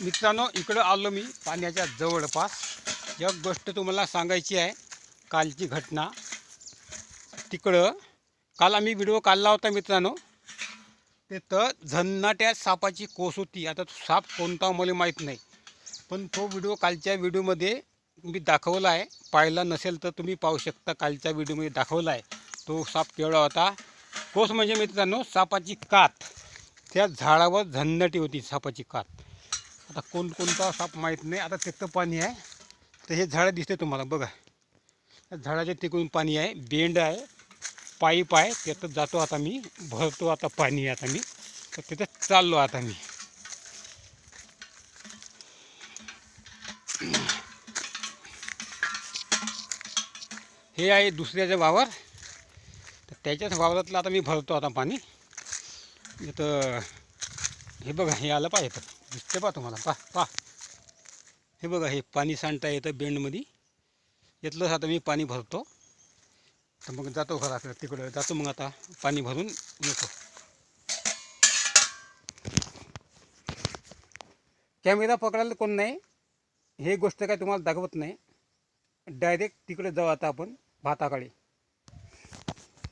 मित्रांनो इकडं आलो मी पाण्याच्या जवळपास. एक गोष्ट तुम्हाला सांगायची आहे कालची घटना. तिकडं काल आम्ही व्हिडिओ काढला होता मित्रांनो. तिथं झन्नाट्या सापाची कोस होती. आता तो साप कोणता मला माहीत नाही. पण तो व्हिडिओ कालच्या व्हिडिओमध्ये मी दाखवला आहे. पाहिला नसेल तर तुम्ही पाहू शकता कालच्या व्हिडिओमध्ये दाखवला आहे. तो साप केवढा होता? कोस म्हणजे मित्रांनो सापाची कात. त्या झाडावर झन्नाटी होती सापाची कात. आता कोणकोणता साप माहीत नाही. आता तिथं पाणी आहे. तर हे झाडं दिसते तुम्हाला. बघा. झाडाच्या तिकडून पाणी आहे. बेंड आहे. पाईप आहे. त्यातच जातो आता मी. भरतो आता पाणी आता मी. तर तिथं चाललो आता मी. हे आहे दुसऱ्याचं वावर. तर त्याच्याच वावरातलं आता मी भरतो आता पाणी. इथं हे बघा हे आलं पाहिजे तर दिसते पा तुम्हाला. पा पा हे बघा हे पाणी सांडता येतं बेंडमध्ये. येतलंच आता मी पाणी भरतो. तर मग जातो घराकडे तिकडं. जातो मग आता पाणी भरून येतो. कॅमेरा पकडायला कोण नाही. हे गोष्ट काय तुम्हाला दाखवत नाही. डायरेक्ट तिकडे जाऊ आता आपण भाताकडे